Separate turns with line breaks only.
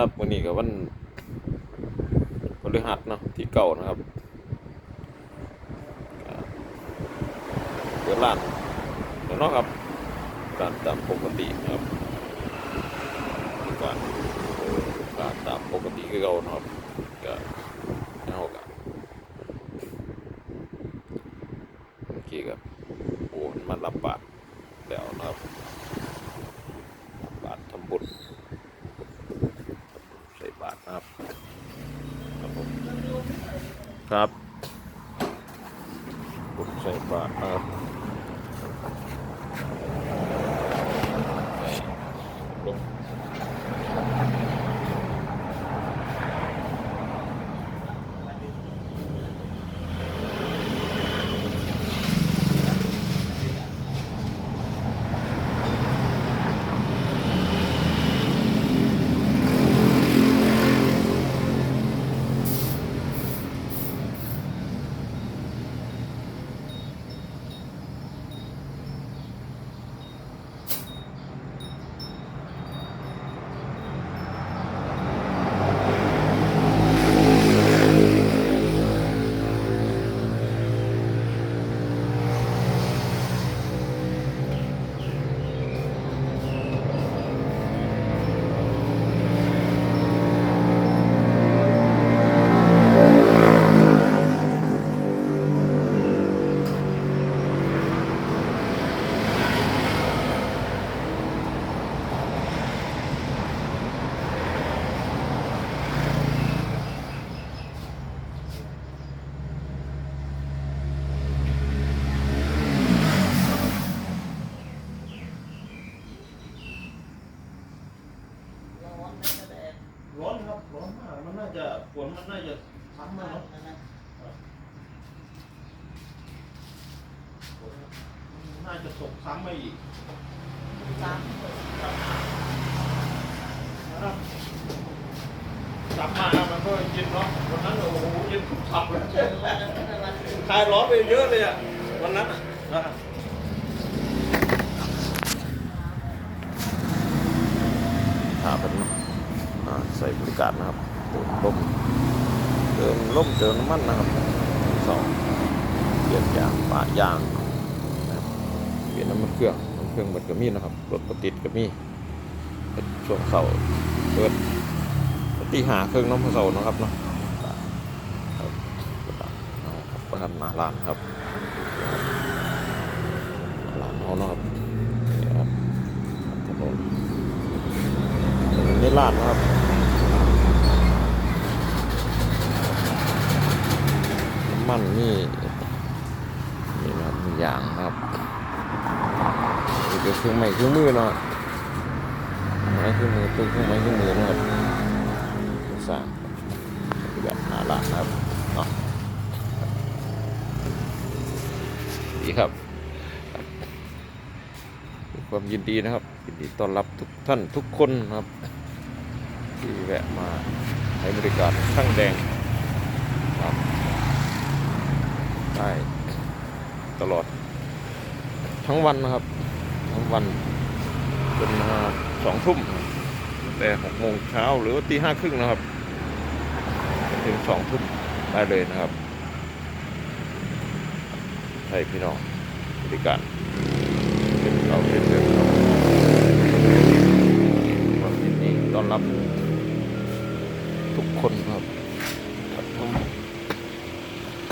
ครับวันนี้กับวันพฤหัสเนาะที่เก่านะครับเปิดร้านแล้วเนาะครับร้านตามปกตินะครับก็ร้านตามปกติคือเก่านะครับก็เอาก็เมื่อกี้กับโอ้มันรับบาตรแล้วนะครับบาตรทำบุญ ครับ ครับผมครับบุกใส่บากครับ ฝนมันน่าจะซ้ำมาเนาะฝนน่าจะตกซ้ำมาอีกซ้ำครับกลับมามันก็เย็นเนาะวันนั้นโอ้โหเย็นทุกขับเลยคลายร้อนไปเยอะเลยอะวันนั้นอะนะหาเป็นอ่าใส่บริการนะครับติม มเติมเติมน้ำมันนะครับสองเปลี่ยนยางปะยางเปลี่ยนน้ำมันเครื่องน้ำเครื่องหมดก็มีนะครับรถก็ติดก็มีช่วงเสาเปิดตีหาเครื่องน้ำเสาร์นะครับเนาะครับเอาครับประทันมาร้านครับร้านเขาเนาะครับนี่ครับถนนนนนี่ร้านนะครับน้ำมันนี่นี่นะครับมียางครับนี่เป็เครื่องใหม่เครื่องมือเนาะไม้ขึ้นมือตึ้งขึ้นไม้ขึ้นมือนะครับสร้างแบบหาละนะครับเนาะดีครับความยินดีนะครับยินดีต้อนรับทุกท่านทุกคนนะครับ ที่แวะมาให้บริการช่างแดงครับ ได้ตลอด ทั้งวันนะครับ ทั้งวันจนสองทุ่มแต่หกโมงเช้าหรือว่าตีห้าครึ่งนะครับ ถึงสองทุ่มได้เลยนะครับให้พี่น้องบริการเป็นเราเป็นเรื่องเราความยินดีต้อนรับ